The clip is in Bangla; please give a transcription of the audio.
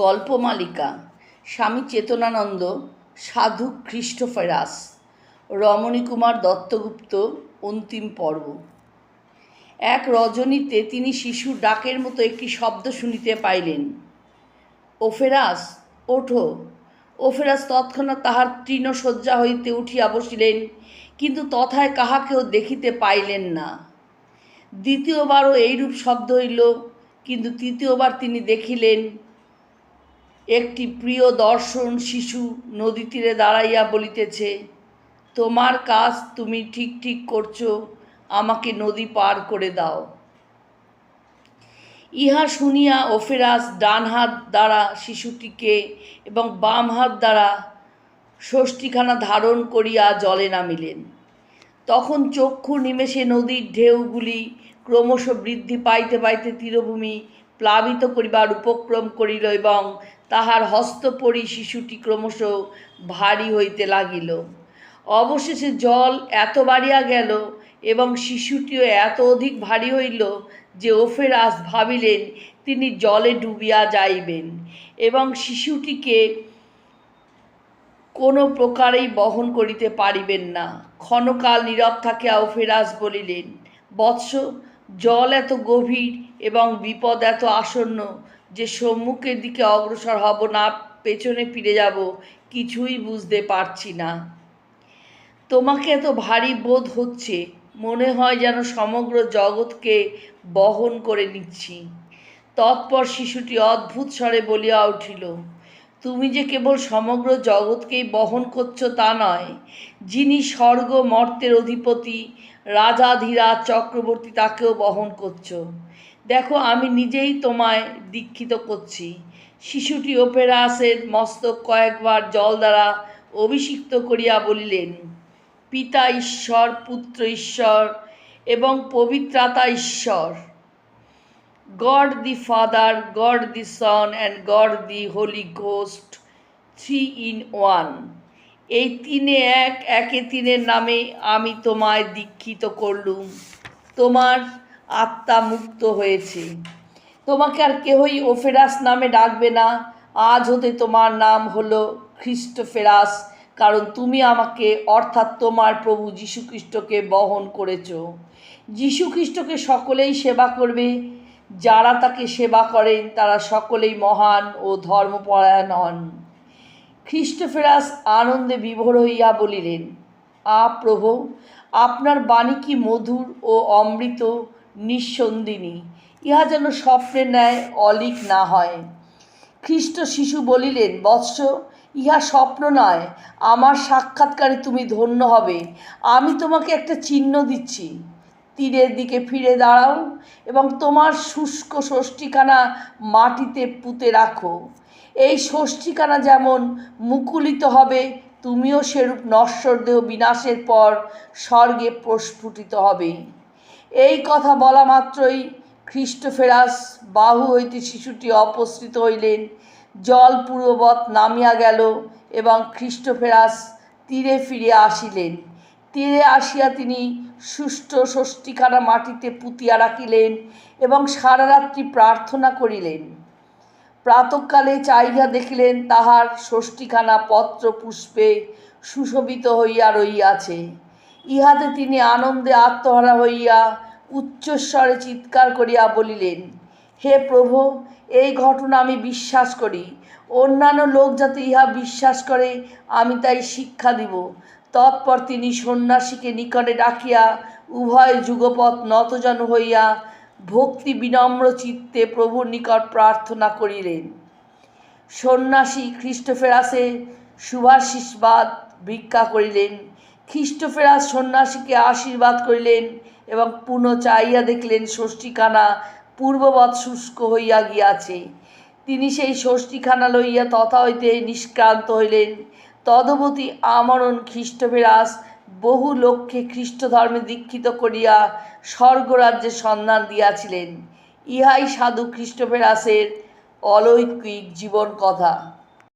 গল্পমালিকা, স্বামী চেতনানন্দ, সাধু খ্রিস্টোফেরাস রমণীকুমার দত্তগুপ্ত, অন্তিম পর্ব। এক রজনীতে তিনি শিশুর ডাকের মতো একটি শব্দ শুনিতে পাইলেন। ওফেরাস, ওঠো। ওফেরাস তৎক্ষণাৎ তাহার তৃণশয্যা হইতে উঠিয়া বসিলেন, কিন্তু তথায় কাহাকেও দেখিতে পাইলেন না। দ্বিতীয়বারও এইরূপ শব্দ হইল, কিন্তু তৃতীয়বার তিনি দেখিলেন একটি প্রিয় দর্শন শিশু নদী তীরে দাঁড়াইয়া বলিতেছে, তোমার কাজ তুমি ঠিক ঠিক করছ, আমাকে নদী পার করে দাও। ইহা শুনিয়া ওফেরাস ডান হাত দ্বারা শিশুটিকে এবং বাম হাত দ্বারা ষষ্ঠীখানা ধারণ করিয়া জলে নামিলেন। তখন চক্ষু নিমেষে নদীর ঢেউগুলি ক্রমশ বৃদ্ধি পাইতে পাইতে তীরভূমি প্লাবিত করিবার উপক্রম করিল এবং তাহার হস্তপরি শিশুটি ক্রমশ ভারী হইতে লাগিল। অবশেষে জল এত বাড়িয়া গেল এবং শিশুটিও এত অধিক ভারী হইল যে ওফেরাস ভাবিলেন, তিনি জলে ডুবিয়া যাইবেন এবং শিশুটিকে কোনো প্রকারেই বহন করিতে পারিবেন না। ক্ষণকাল নীরব থাকিয়া ওফেরাস বলিলেন, বৎস জল এত গভীর এবং বিপদ এত আসন্ন যে সম্মুখের দিকে অগ্রসর হব না, পেছনে ফিরে যাব, কিছুই বুঝতে পারছি না। তোমাকে এত ভারী বোধ হচ্ছে, মনে হয় যেন সমগ্র জগৎকে বহন করে নিচ্ছি। তৎপর শিশুটি অদ্ভুত স্বরে বলিয়া উঠিল তুমি যে কেবল সমগ্র জগৎকেই বহন করছ তা নয়, যিনি স্বর্গ, মর্তের অধিপতি রাজাধীরাজ চক্রবর্তী তাকেও বহন করছ। দেখো, আমি নিজেই তোমায় দীক্ষিত করছি। শিশুটি ওপেরাসের মস্তক কয়েকবার জল দ্বারা অভিষিক্ত করিয়া বলিলেন, পিতা ঈশ্বর, পুত্র ঈশ্বর এবং পবিত্রাতা ঈশ্বর। God the father God the son and God the holy ghost three in one এই তিনে এক, একে তিনের নামে আমি তোমায় দীক্ষিত করলুম। তোমার আত্মা মুক্ত হয়েছে। তোমাকে আর কেহই ওফেরাস নামে ডাকবে না। আজ হতে তোমার নাম হলো খ্রিস্টোফেরাস, কারণ তুমি আমাকে, অর্থাৎ তোমার প্রভু যীশুখ্রিস্টকে বহন করেছ। যীশুখ্রিস্টকে সকলেই সেবা করবে। যারা তাকে সেবা করেন, তারা সকলেই মহান ও ধর্মপরায়ণ হন। খ্রিস্টোফেরাস আনন্দে বিভোর হইয়া বলিলেন, আ প্রভু, আপনার বাণী কি মধুর ও অমৃত, নিঃসন্দিনী। ইহা যেন স্বপ্নের ন্যায় অলিক না হয়। খ্রিস্ট শিশু বলিলেন, বৎস, ইহা স্বপ্ন নয়। আমার সাক্ষাৎকারে তুমি ধন্য হবে। আমি তোমাকে একটা চিহ্ন দিচ্ছি। তীরের দিকে ফিরে দাঁড়াও এবং তোমার শুষ্ক ষষ্ঠীখানা মাটিতে পুঁতে রাখো। এই ষষ্ঠীখানা যেমন মুকুলিত হবে, তুমিও সেরূপ নশ্বর দেহ বিনাশের পর স্বর্গে প্রস্ফুটিত হবে। এই কথা বলা মাত্রই খ্রিস্টোফেরাস বাহু হইতে শিশুটি অপসৃত হইলেন। জল পূর্ববৎ নামিয়া গেল এবং খ্রিস্টোফেরাস তীরে ফিরে আসিলেন। তীরে আসিয়া তিনি সুষ্ঠু ষষ্ঠীখানা মাটিতে পুঁতিয়া রাখিলেন এবং সারা রাত্রি প্রার্থনা করিলেন। প্রাতকালে চাহিয়া দেখিলেন তাহার ষষ্ঠীখানা পত্র পুষ্পে সুশোভিত হইয়া রইয়াছে ইহাতে তিনি আনন্দে আত্মহারা হইয়া উচ্চস্বরে চিৎকার করিয়া বলিলেন, হে প্রভু, এই ঘটনা আমি বিশ্বাস করি। অন্যান্য লোক যাতে ইহা বিশ্বাস করে, আমি তাই শিক্ষা দিব। তৎপর তিনি সন্ন্যাসীকে নিকটে ডাকিয়া উভয় যুগপথ নতজন হইয়া ভক্তি বিনম্র চিত্তে প্রভুর নিকট প্রার্থনা করিলেন। সন্ন্যাসী খ্রিস্টোফেরাসে শুভাশীষবাদ ভিক্ষা করিলেন। খ্রিস্টোফেরাস সন্ন্যাসীকে আশীর্বাদ করিলেন এবং পুনঃ চাইয়া দেখলেন ষষ্ঠীখানা পূর্ববৎ শুষ্ক হইয়া গিয়াছে। তিনি সেই ষষ্ঠীখানা লইয়া তথা হইতে নিষ্ক্রান্ত হইলেন। তদবতী আমরণ খ্রিস্টবিরাস বহু লক্ষ্যে খ্রিস্ট ধর্মে দীক্ষিত করিয়া স্বর্গরাজ্যের সন্ধান দিয়াছিলেন। ইহাই সাধু খ্রিস্টফেরাসের অলৌকিক জীবন কথা